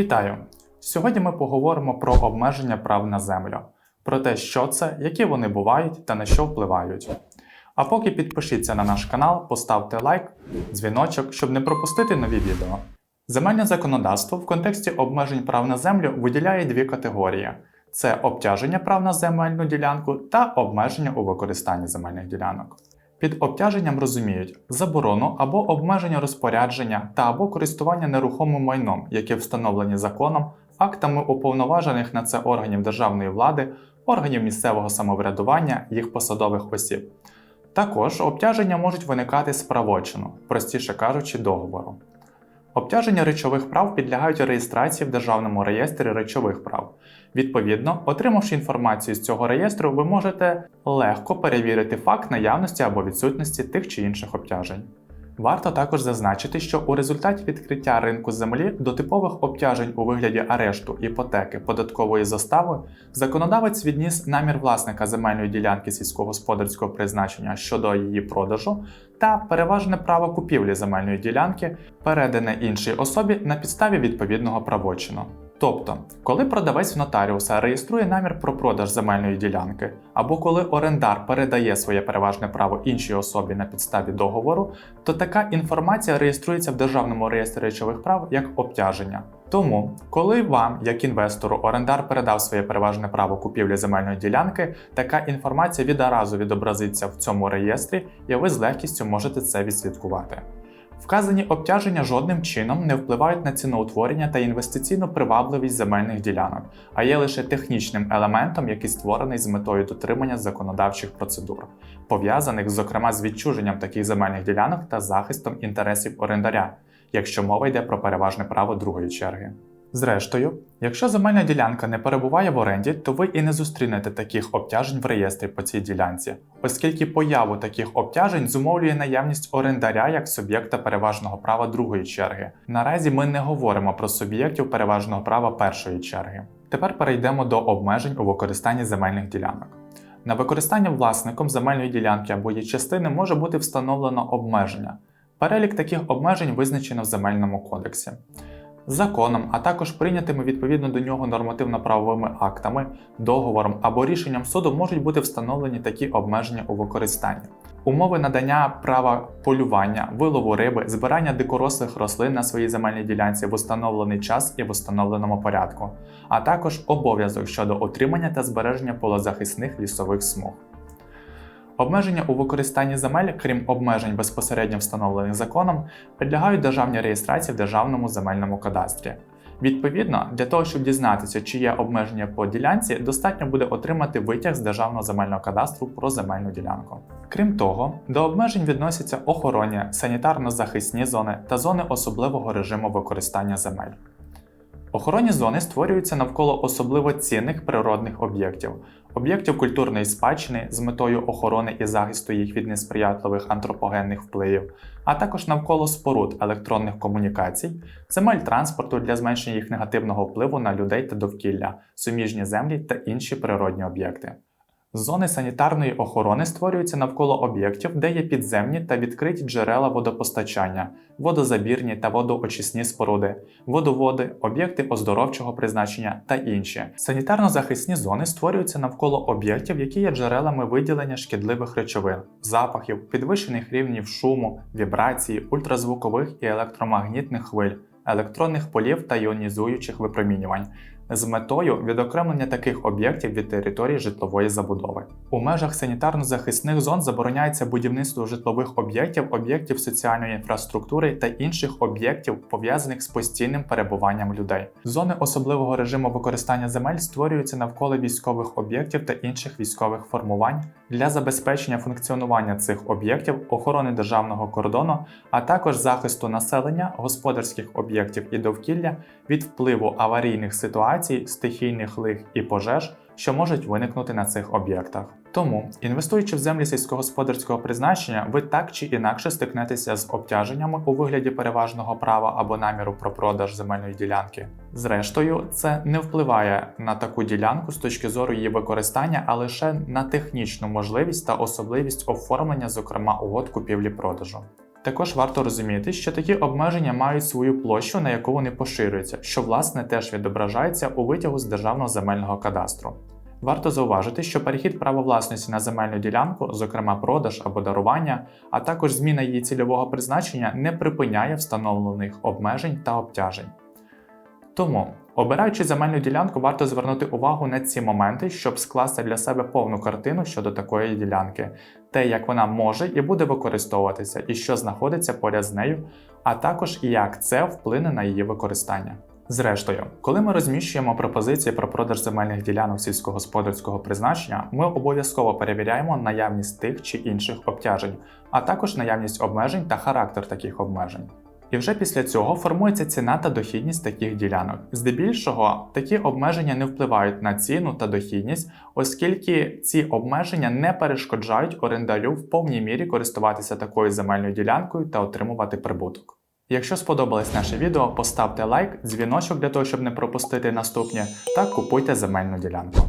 Вітаю! Сьогодні ми поговоримо про обмеження прав на землю, про те, що це, які вони бувають та на що впливають. А поки підпишіться на наш канал, поставте лайк, дзвіночок, щоб не пропустити нові відео. Земельне законодавство в контексті обмежень прав на землю виділяє дві категорії: це обтяження прав на земельну ділянку та обмеження у використанні земельних ділянок. Під обтяженням розуміють заборону або обмеження розпорядження та або користування нерухомим майном, які встановлені законом, актами уповноважених на це органів державної влади, органів місцевого самоврядування, їх посадових осіб. Також обтяження можуть виникати з правочину, простіше кажучи, договору. Обтяження речових прав підлягають реєстрації в Державному реєстрі речових прав. Відповідно, отримавши інформацію з цього реєстру, ви можете легко перевірити факт наявності або відсутності тих чи інших обтяжень. Варто також зазначити, що у результаті відкриття ринку землі до типових обтяжень у вигляді арешту, іпотеки, податкової застави законодавець відніс намір власника земельної ділянки сільськогосподарського призначення щодо її продажу та переважне право купівлі земельної ділянки, передане іншій особі на підставі відповідного правочину. Тобто, коли продавець в нотаріуса реєструє намір про продаж земельної ділянки, або коли орендар передає своє переважне право іншій особі на підставі договору, то така інформація реєструється в Державному реєстрі речових прав як обтяження. Тому, коли вам, як інвестору, орендар передав своє переважне право купівлі земельної ділянки, така інформація відразу відобразиться в цьому реєстрі, і ви з легкістю можете це відслідкувати. Вказані обтяження жодним чином не впливають на ціноутворення та інвестиційну привабливість земельних ділянок, а є лише технічним елементом, який створений з метою дотримання законодавчих процедур, пов'язаних зокрема з відчуженням таких земельних ділянок та захистом інтересів орендаря, якщо мова йде про переважне право другої черги. Зрештою, якщо земельна ділянка не перебуває в оренді, то ви і не зустрінете таких обтяжень в реєстрі по цій ділянці, оскільки появу таких обтяжень зумовлює наявність орендаря як суб'єкта переважного права другої черги. Наразі ми не говоримо про суб'єктів переважного права першої черги. Тепер перейдемо до обмежень у використанні земельних ділянок. На використання власником земельної ділянки або її частини може бути встановлено обмеження. Перелік таких обмежень визначено в земельному кодексі. Законом, а також прийнятими відповідно до нього нормативно-правовими актами, договором або рішенням суду можуть бути встановлені такі обмеження у використанні. Умови надання права полювання, вилову риби, збирання дикорослих рослин на своїй земельній ділянці в установлений час і в установленому порядку, а також обов'язок щодо отримання та збереження полозахисних лісових смуг. Обмеження у використанні земель, крім обмежень безпосередньо встановлених законом, підлягають державній реєстрації в Державному земельному кадастрі. Відповідно, для того, щоб дізнатися, чи є обмеження по ділянці, достатньо буде отримати витяг з Державного земельного кадастру про земельну ділянку. Крім того, до обмежень відносяться охоронні, санітарно-захисні зони та зони особливого режиму використання земель. Охоронні зони створюються навколо особливо цінних природних об'єктів, об'єктів культурної спадщини з метою охорони і захисту їх від несприятливих антропогенних впливів, а також навколо споруд електронних комунікацій, земель транспорту для зменшення їх негативного впливу на людей та довкілля, суміжні землі та інші природні об'єкти. Зони санітарної охорони створюються навколо об'єктів, де є підземні та відкриті джерела водопостачання, водозабірні та водоочисні споруди, водоводи, об'єкти оздоровчого призначення та інші. Санітарно-захисні зони створюються навколо об'єктів, які є джерелами виділення шкідливих речовин, запахів, підвищених рівнів шуму, вібрації, ультразвукових і електромагнітних хвиль, електронних полів та іонізуючих випромінювань з метою відокремлення таких об'єктів від території житлової забудови. У межах санітарно-захисних зон забороняється будівництво житлових об'єктів, об'єктів соціальної інфраструктури та інших об'єктів, пов'язаних з постійним перебуванням людей. Зони особливого режиму використання земель створюються навколо військових об'єктів та інших військових формувань для забезпечення функціонування цих об'єктів, охорони державного кордону, а також захисту населення, господарських об'єктів і довкілля від впливу аварійних ситуацій, стихійних лих і пожеж, що можуть виникнути на цих об'єктах. Тому, інвестуючи в землі сільськогосподарського призначення, ви так чи інакше стикнетеся з обтяженнями у вигляді переважного права або наміру про продаж земельної ділянки. Зрештою, це не впливає на таку ділянку з точки зору її використання, а лише на технічну можливість та особливість оформлення, зокрема угод купівлі-продажу. Також варто розуміти, що такі обмеження мають свою площу, на яку вони поширюються, що власне теж відображається у витягу з державного земельного кадастру. Варто зауважити, що перехід права власності на земельну ділянку, зокрема продаж або дарування, а також зміна її цільового призначення не припиняє встановлених обмежень та обтяжень. Тому, обираючи земельну ділянку, варто звернути увагу на ці моменти, щоб скласти для себе повну картину щодо такої ділянки, те, як вона може і буде використовуватися, і що знаходиться поряд з нею, а також як це вплине на її використання. Зрештою, коли ми розміщуємо пропозиції про продаж земельних ділянок сільськогосподарського призначення, ми обов'язково перевіряємо наявність тих чи інших обтяжень, а також наявність обмежень та характер таких обмежень. І вже після цього формується ціна та дохідність таких ділянок. Здебільшого такі обмеження не впливають на ціну та дохідність, оскільки ці обмеження не перешкоджають орендарю в повній мірі користуватися такою земельною ділянкою та отримувати прибуток. Якщо сподобалось наше відео, поставте лайк, дзвіночок для того, щоб не пропустити наступні, та купуйте земельну ділянку.